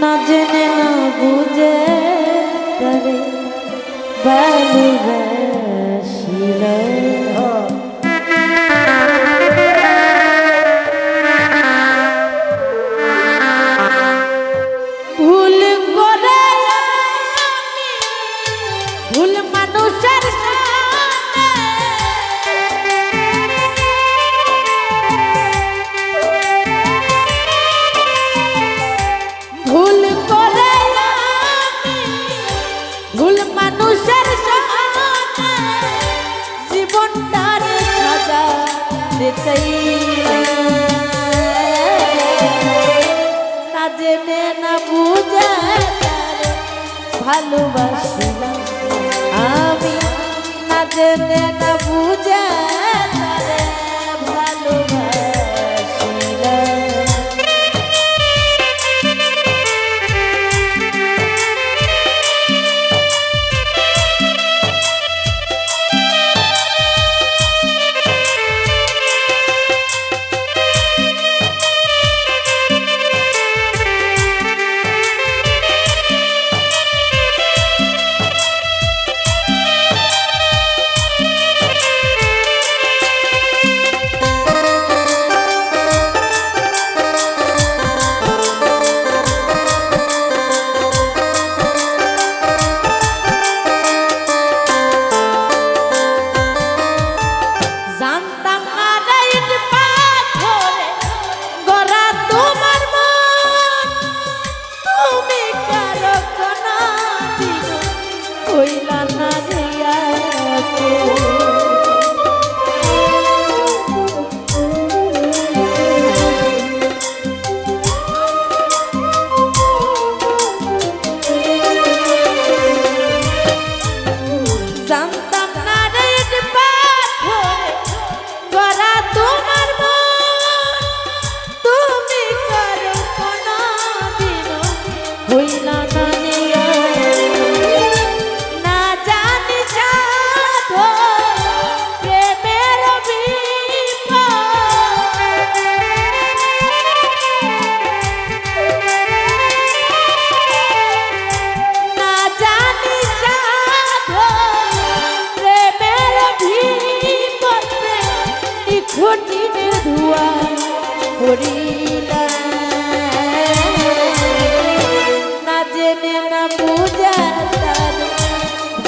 না জেনে না বুঝে তারে বালু বাসিল আমি না জেনে না বুঝা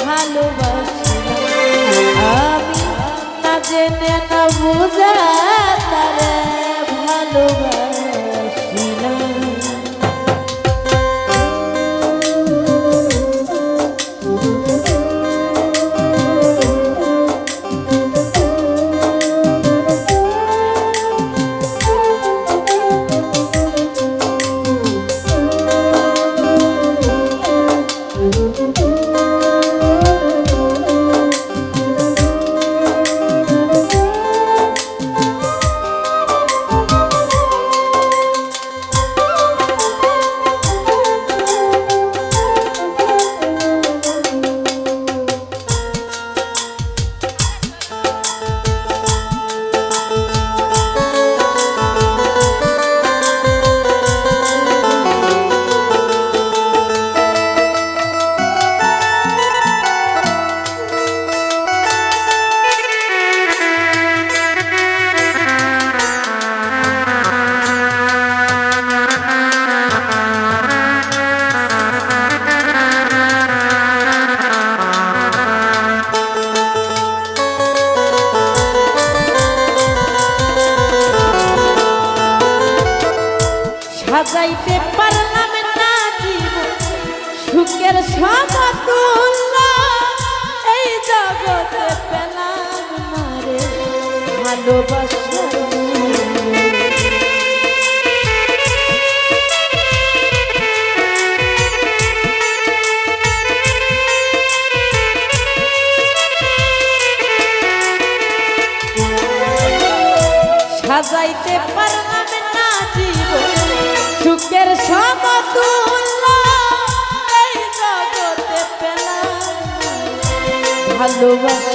ভালোবাসি। আমি না ভালোবাসা।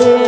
Yeah.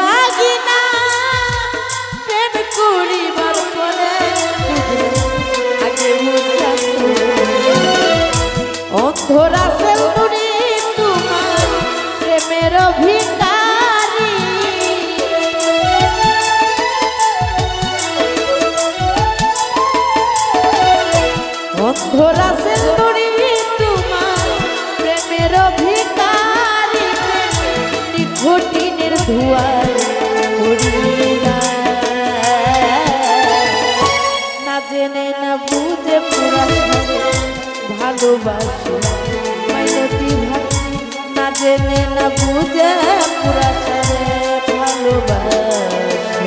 লাগি না প্রেম করিবা। ভালোবাসি। মাইনতি ভাই না জেনে না বুঝে পুরা ভালোবাসি।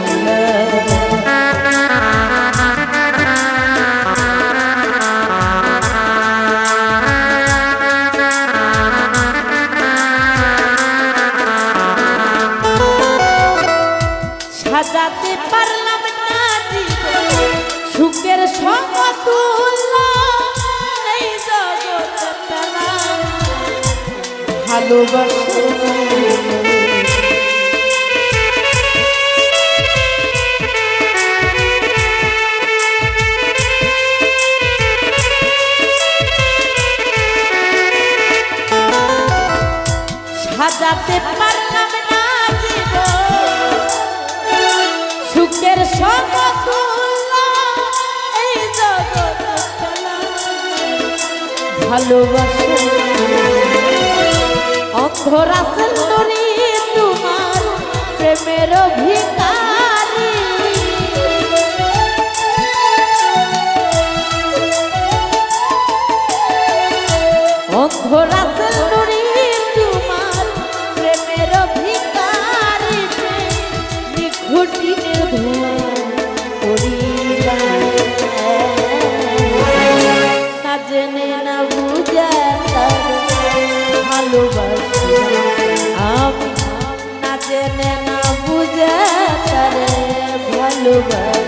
সাজাতে পারলাম না সুখের সমতুল্য এই ভালোবাসা। অন্ধরা সুন্দরী তোমার প্রেমের ভিকারি ভালোবাসি জানতাম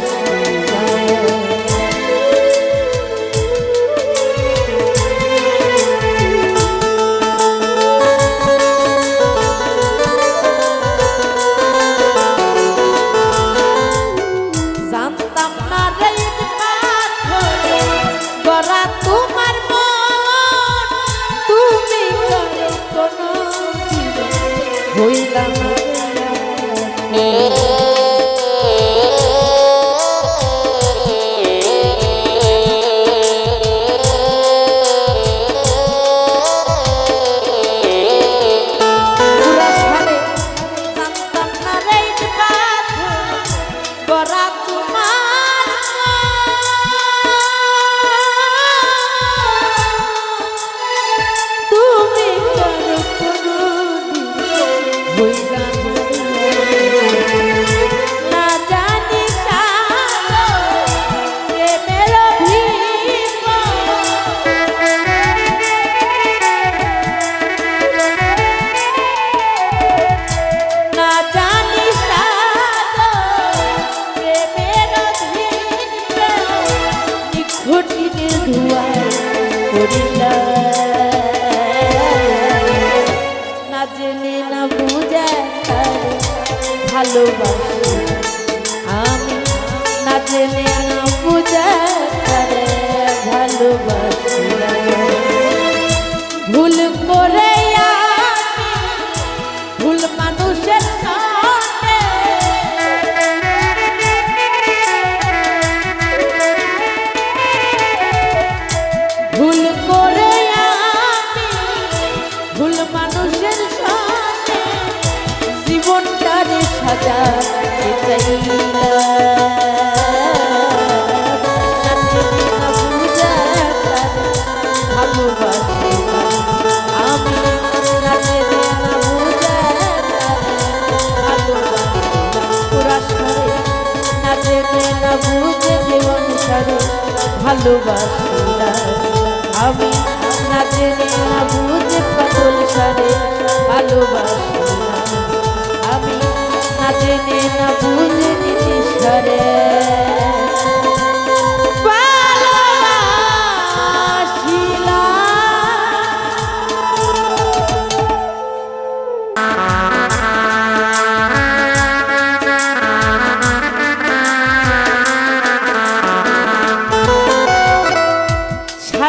ভুল মানুষের সঙ্গে ভালোবাসি আমি নাচে না বুঝে পাগল সারে। ভালোবাসি আমি নাচে না বুঝে নিজে সারে।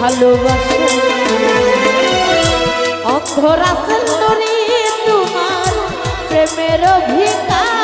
ভালোবাসা। অন্ধরা সুন্দরী তোমার প্রেমের ভিকারি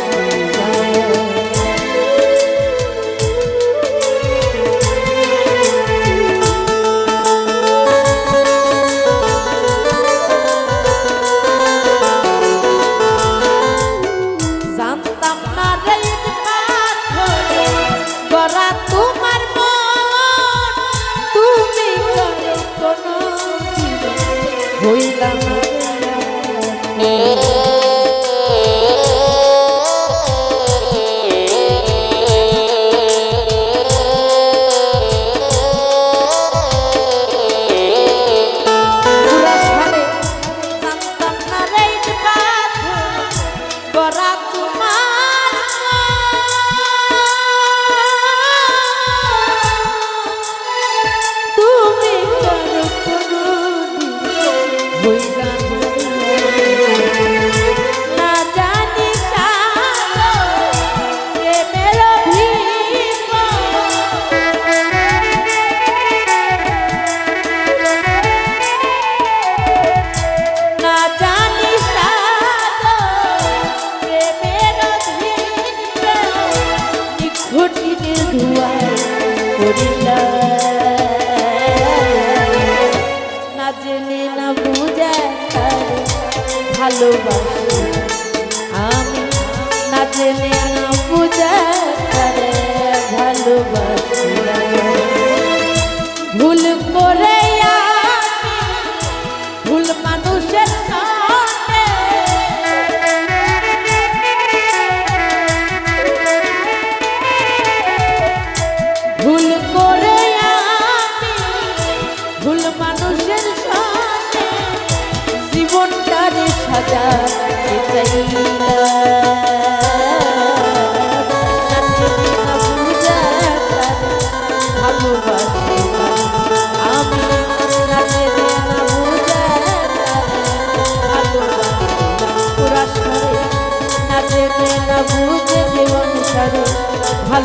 হইলাম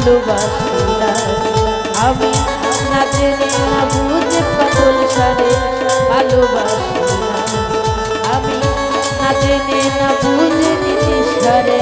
ভালোবাসা আমি না জেনে না বুঝে পাগল সারে ভালোবাসা আমি না জেনে না বুঝে নিজে সারে।